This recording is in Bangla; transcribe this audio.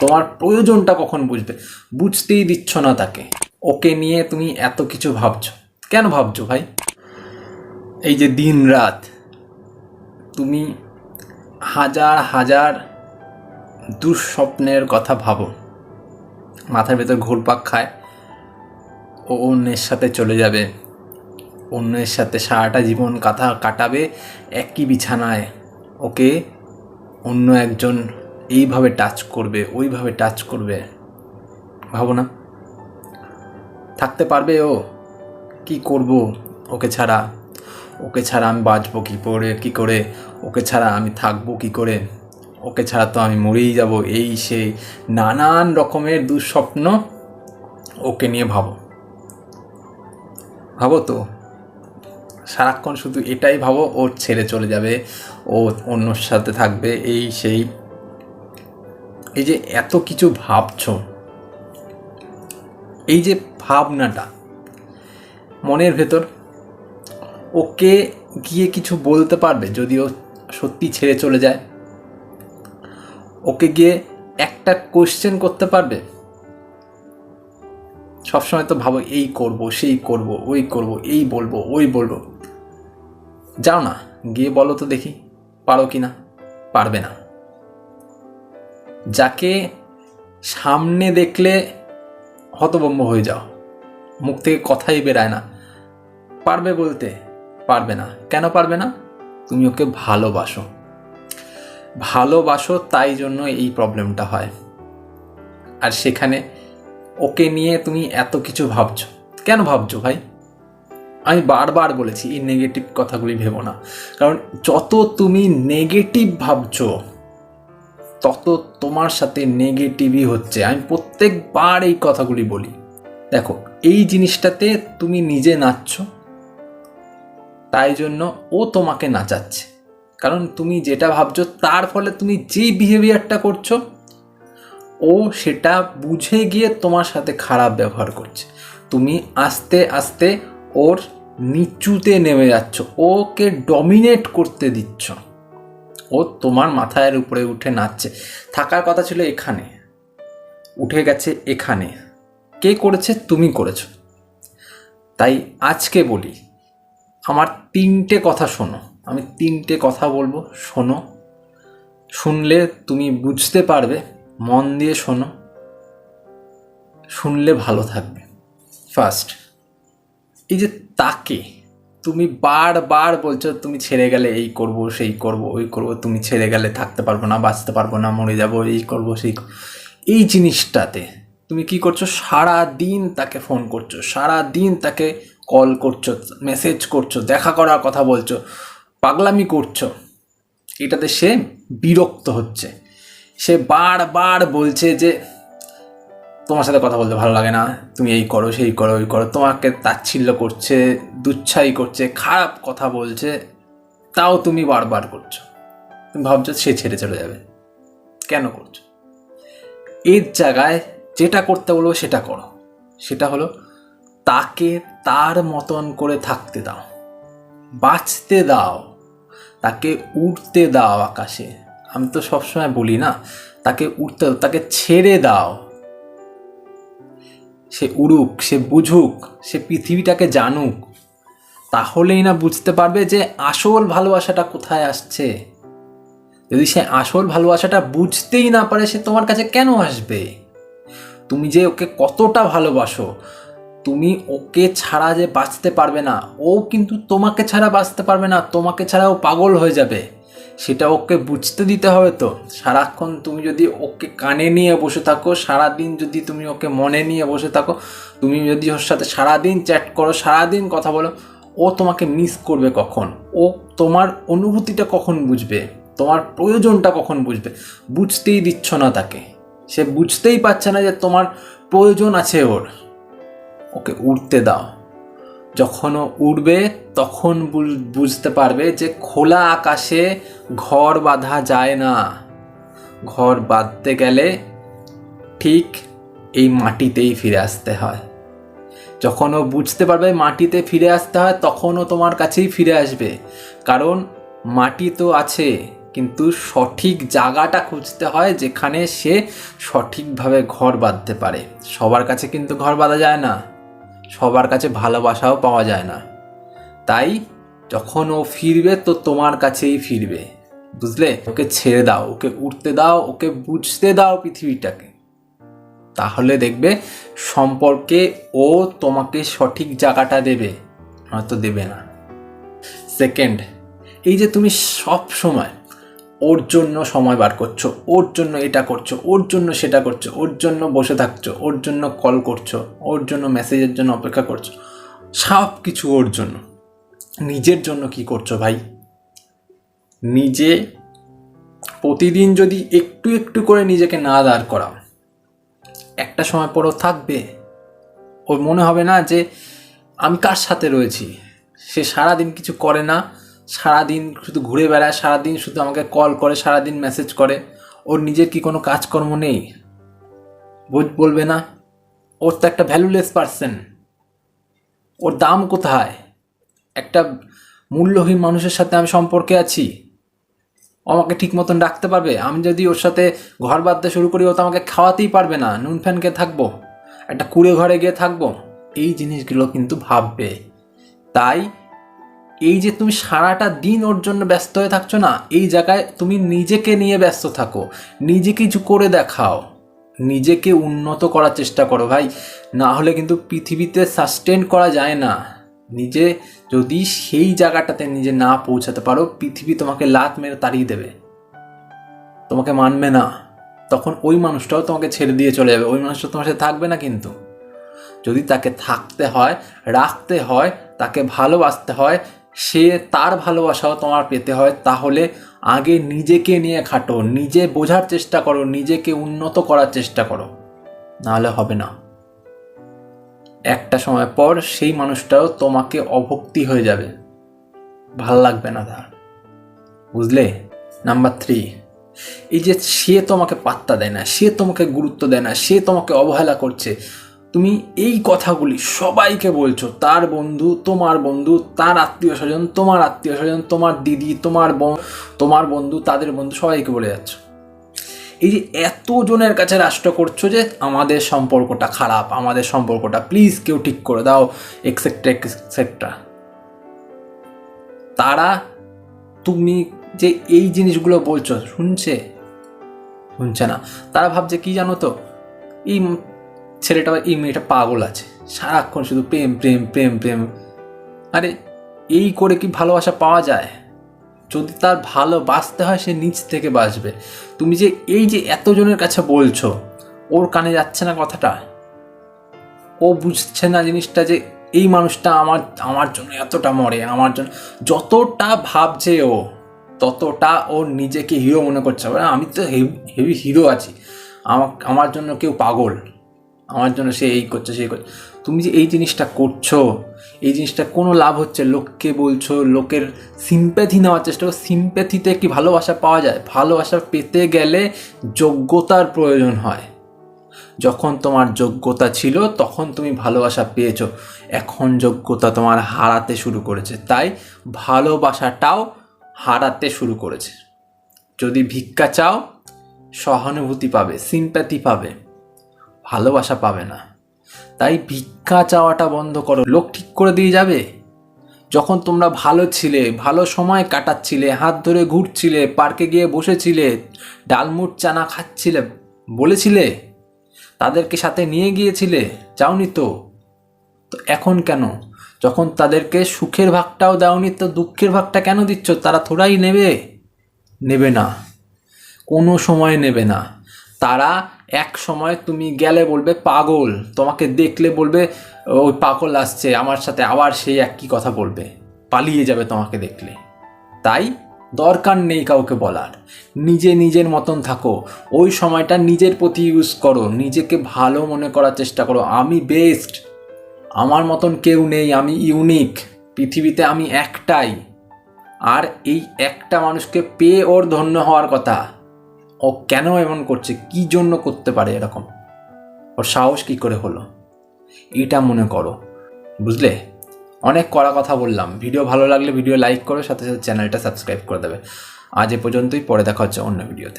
তোমার প্রয়োজনটা কখন বুঝবে? বুঝতেই দিচ্ছ না তাকে। ওকে নিয়ে তুমি এত কিছু ভাবছ। কেন ভাবছ ভাই? এই যে দিন রাত, তুমি হাজার হাজার দুঃস্বপ্নের কথা ভাবো। মাথার ভেতর ঘুরপাক খায়। ও অন্যের সাথে চলে যাবে। অন্যের সাথে সারাটা জীবন কাথা কাটাবে একই বিছানায়। ওকে অন্য একজন এইভাবে টাচ করবে, ওইভাবে টাচ করবে। ভাবো না। থাকতে পারবে ও। কি করব ওকে ছাড়া? ওকে ছাড়া আমি বাঁচবো কী করে কী করে? ওকে ছাড়া আমি থাকব কী করে? ওকে ছাড়া তো আমি মরেই যাব। এই সেই নানান রকমের দুঃস্বপ্ন ওকে নিয়ে ভাবো। ভাবো তো। সারাক্ষণ শুধু এটাই ভাবো ওর ছেড়ে চলে যাবে, ও অন্যর সাথে থাকবে, এই সেই এই যে এত কিছু ভাবছ, এই যে ভাবনাটা, মনের ভেতর, ওকে গিয়ে কিছু বলতে পারবে যদি ও সত্যি ছেড়ে চলে যায়? ওকে গিয়ে একটা কোশ্চেন করতে পারবে? সবসময় তো ভাবো, এই করব, সেই করব, ওই করব, এই বলব, ওই বলব। যাও না, গিয়ে বলো তো দেখি, পারো কি না পারবে না। যাকে সামনে দেখলে হতভম্ব হয়ে যাও। মুখ থেকে কথাই বেরায় না। পারবে বলতে পারবে না। কেন পারবে না? তুমি ওকে ভালোবাসো। ভালোবাসো তাই জন্য এই প্রবলেমটা হয়। আর সেখানে ওকে নিয়ে তুমি এত কিছু ভাবছ। কেন ভাবছ ভাই? আমি বারবার বলেছি এই নেগেটিভ কথাগুলি ভেবো না। কারণ যত তুমি নেগেটিভ ভাবছ তত তোমার সাথে নেগেটিভই হচ্ছে। আমি প্রত্যেকবার এই কথাগুলি বলি। দেখো, এই জিনিসটাতে তুমি নিজে নাচছো, তাই জন্য ও তোমাকে নাচাচ্ছে। কারণ তুমি যেটা ভাবছ, তার ফলে তুমি যেই বিহেভিয়ারটা করছ, ও সেটা বুঝে গিয়ে তোমার সাথে খারাপ ব্যবহার করছে। তুমি আস্তে আস্তে ওর নিচুতে নেমে যাচ্ছ, ওকে ডমিনেট করতে দিচ্ছ। ও তোমার মাথার উপরে উঠে নাচছে। থাকার কথা ছিল এখানে। উঠে গেছে এখানে। কে করেছে? তুমি করেছ। তাই আজকে বলি, আমার তিনটে কথা শোনো। আমি তিনটে কথা বলব, শোনো। শুনলে তুমি বুঝতে পারবে, মন দিয়ে শোনো। শুনলে ভালো থাকবে। ফার্স্ট এই যে তাকে তুমি বারবার বলছো, তুমি ছেড়ে গেলে এই করব, সেই করব, ওই করব, তুমি ছেড়ে গেলে থাকতে পারব না, বাঁচতে পারব না, মরে যাব, এই করব, সেই এই জিনিসটাতে তুমি কি করছ? সারা দিন তাকে ফোন করছ সারা দিন তাকে কল করছ, মেসেজ করছ, দেখা করার কথা বলছো, পাগলামি করছ। এটাতে সে বিরক্ত হচ্ছে। সে বারবার বলছে যে তোমার সাথে কথা বলতে ভালো লাগে না। তুমি এই করো, সেই করো, ওই করো। তোমাকে তাচ্ছিল্য করছে, দুচ্ছাই করছে, খারাপ কথা বলছে, তাও তুমি বারবার করছ। তুমি ভাবছ সে ছেড়ে চলে যাবে। কেন করছ? এর জায়গায় যেটা করতে বলব সেটা করো। সেটা হলো তাকে তার মতন করে থাকতে দাও। বাঁচতে দাও। তাকে উড়তে দাও আকাশে। আমি তো সবসময় বলি না, তাকে উঠতে তাকে ছেড়ে দাও। সে উড়ুক, সে বুঝুক, সে পৃথিবীটাকে জানুক, তাহলেই না বুঝতে পারবে যে আসল ভালোবাসাটা কোথায় আসছে। যদি সে আসল ভালোবাসাটা বুঝতেই না পারে, সে তোমার কাছে কেন আসবে? তুমি যে ওকে কতটা ভালোবাসো, তুমি ওকে ছাড়া যে বাঁচতে পারবে না, ও কিন্তু তোমাকে ছাড়া বাঁচতে পারবে না, তোমাকে ছাড়া ও পাগল হয়ে যাবে। সেটা ওকে বুঝতে দিতে হবে তো। সারাক্ষণ তুমি যদি ওকে কানে নিয়ে বসে থাকো, সারাদিন যদি তুমি ওকে মনে নিয়ে বসে থাকো, তুমি যদি ওর সাথে সারাদিন চ্যাট করো, সারাদিন কথা বলো, ও তোমাকে মিস করবে কখন? ও তোমার অনুভূতিটা কখন বুঝবে? তোমার প্রয়োজনটা কখন বুঝবে? বুঝতেই দিচ্ছ না তাকে। সে বুঝতেই পারছে না যে তোমার প্রয়োজন আছে ওর। ওকে উড়তে দাও। যখন ও উড়বে, তখন বুঝ- বুঝতে পারবে যে খোলা আকাশে ঘর বাঁধা যায় না। ঘর বাঁধতে গেলে ঠিক এই মাটিতেই ফিরে আসতে হয়। যখন ও বুঝতে পারবে মাটিতে ফিরে আসতে হয় তখনও তোমার কাছেই ফিরে আসবে। কারণ মাটি তো আছে, কিন্তু সঠিক জায়গাটা খুঁজতে হয় যেখানে সে সঠিকভাবে ঘর বাঁধতে পারে। সবার কাছে কিন্তু ঘর বাঁধা যায় না। সবার কাছে ভালোবাসাও পাওয়া যায় না। তাই যখন ও ফিরবে, তো তোমার কাছেই ফিরবে। বুঝলে? ওকে ছেড়ে দাও, ওকে উঠতে দাও, ওকে বুঝতে দাও পৃথিবীটাকে। তাহলে দেখবে সম্পর্কে ও তোমাকে সঠিক জায়গাটা দেবে হয়তো দেবে না। সেকেন্ড এই যে তুমি সব সময় ওর জন্য সময় বার করছ, ওর জন্য এটা করছ, ওর জন্য সেটা করছ, ওর জন্য বসে থাকছো, ওর জন্য কল করছ, ওর জন্য মেসেজের জন্য অপেক্ষা করছ সব কিছু ওর জন্য। নিজের জন্য কি করছ ভাই? নিজে প্রতিদিন যদি একটু একটু করে নিজেকে না দাঁড় করাও, একটা সময় পরও থাকবে। ওর মনে হবে না যে আমি কার সাথে রয়েছি? সে সারাদিন কিছু করে না, সারাদিন শুধু ঘুরে বেড়ায়, সারাদিন শুধু আমাকে কল করে, সারাদিন মেসেজ করে। ওর নিজের কি কোনো কাজকর্ম নেই? বলবে না? ওর তো একটা ভ্যালুলেস পার্সন ওর দাম কোথায়? একটা মূল্যহীন মানুষের সাথে আমি সম্পর্কে আছি। আমাকে ঠিক মতন রাখতে পারবে? আমি যদি ওর সাথে ঘর বাঁধতে শুরু করি, ও তো আমাকে খাওয়াতেই পারবে না। নুন ফ্যানকে থাকব? একটা কুড়ে ঘরে গিয়ে থাকব? এই জিনিসগুলো কিন্তু ভাববে। তাই এই যে তুমি সারাটা দিন ওর জন্য ব্যস্ত হয়ে থাকছো না, এই জায়গায় তুমি নিজেকে নিয়ে ব্যস্ত থাকো। নিজে কিছু করে দেখাও। নিজেকে উন্নত করার চেষ্টা করো ভাই। না হলে কিন্তু পৃথিবীতে সাস্টেন করা যায় না। নিজে যদি সেই জায়গাটাতে নিজে না পৌঁছাতে পারো, পৃথিবী তোমাকে লাত মেরে তাড়িয়ে দেবে। তোমাকে মানবে না। তখন ওই মানুষটাও তোমাকে ছেড়ে দিয়ে চলে যাবে। ওই মানুষটা তোমার সাথে থাকবে না কিন্তু। যদি তাকে থাকতে হয়, রাখতে হয়, তাকে ভালোবাসতে হয়, সে তার ভালোবাসাও তোমার পেতে হয়, তাহলে আগে নিজেকে নিয়ে খাটো, নিজে বোঝার চেষ্টা করো, নিজেকে উন্নত করার চেষ্টা করো। নাহলে হবে না। একটা সময় পর সেই মানুষটাও তোমাকে অভক্তি হয়ে যাবে। ভালো লাগবে না তার। বুঝলে? নাম্বার থ্রি এই যে সে তোমাকে পাত্তা দেয় না, সে তোমাকে গুরুত্ব দেয় না, সে তোমাকে অবহেলা করছে, তুমি এই কথাগুলি সবাইকে বলছো, তার বন্ধু, তোমার বন্ধু, তার আত্মীয় স্বজন, তোমার আত্মীয় স্বজন, তোমার দিদি, তোমার তোমার বন্ধু, তাদের বন্ধু, সবাইকে বলে যাচ্ছ। এই যে এতজনের কাছে রাষ্ট্র করছ যে আমাদের সম্পর্কটা খারাপ, আমাদের সম্পর্কটা প্লিজ কেউ ঠিক করে দাও এক্সেট্রা এক্সেট্রা তারা তুমি যে এই জিনিসগুলো বলছো, শুনছে? শুনছে না। তারা ভাবছে কি জানো তো? এই ছেলেটা এই মেয়েটা পাগল আছে। সারাক্ষণ শুধু প্রেম প্রেম প্রেম প্রেম। আরে এই করে কি ভালোবাসা পাওয়া যায়? যদি তার ভালো বাঁচতে হয় সে নিচ থেকে বাঁচবে। তুমি যে এই যে এতজনের কাছে বলছো ওর কানে যাচ্ছে না কথাটা? ও বুঝছে না জিনিসটা যে এই মানুষটা আমার আমার জন্য এতটা মরে আমার জন্য যতটা ভাবছে ও ততটা ও নিজেকে হিরো মনে করছে। বলে, আমি তো হেভি হিরো আছি। আমার আমার জন্য কেউ পাগল। আমার জন্য সে এই করছে সেই করছে। তুমি যে এই জিনিসটা করছ, এই জিনিসটা কোনো লাভ হচ্ছে, লোককে বলছো, লোকের সিম্প্যাথি নেওয়ার চেষ্টা করো। সিম্প্যাথিতে কি ভালোবাসা পাওয়া যায়? ভালোবাসা পেতে গেলে যোগ্যতার প্রয়োজন হয়। যখন তোমার যোগ্যতা ছিল, তখন তুমি ভালোবাসা পেয়েছ। এখন যোগ্যতা তোমার হারাতে শুরু করেছে। তাই ভালোবাসাটাও হারাতে শুরু করেছে। যদি ভিক্ষা চাও, সহানুভূতি পাবে সিম্প্যাথি পাবে, ভালোবাসা পাবে না। তাই ভিক্ষা চাওয়াটা বন্ধ করো। লোক ঠিক করে দিয়ে যাবে। যখন তোমরা ভালো ছিলে, ভালো সময় কাটাচ্ছিলে, হাত ধরে ঘুরছিলে, পার্কে গিয়ে বসেছিলে, ডালমুট চানা খাচ্ছিলে, বলেছিলে, তাদেরকে সাথে নিয়ে গিয়েছিলে, যাওনি তো? তো এখন কেন? যখন তাদেরকে সুখের ভাগটাও দাওনি, তো দুঃখের ভাগটা কেন দিচ্ছ? তারা থোড়াই নেবে? নেবে না। কোনো সময় নেবে না। তারা এক সময় তুমি গেলে বলবে পাগল, তোমাকে দেখলে বলবে, ওই পাগল আসছে, আমার সাথে আবার সেই একই কথা বলবে, পালিয়ে যাবে তোমাকে দেখলে। তাই দরকার নেই কাউকে বলার, নিজে নিজের মতন থাকো, ওই সময়টা নিজের প্রতি ইউজ করো, নিজেকে ভালো মনে করার চেষ্টা করো, আমি বেস্ট আমার মতন কেউ নেই, আমি ইউনিক পৃথিবীতে আমি একটাই। আর এই একটা মানুষকে পেয়ে ওর ধন্য হওয়ার কথা ও কেন এমন করছে? কি জন্য করতে পারে এরকম? ওর সাহস কি করে হলো? এটা মনে করো। বুঝলে? অনেক কড়া কথা বললাম। ভিডিও ভালো লাগলে ভিডিও লাইক করো, সাথে সাথে চ্যানেলটা সাবস্ক্রাইব করে দেবে। আজ এ পর্যন্তই, পরে দেখা হচ্ছে অন্য ভিডিওতে।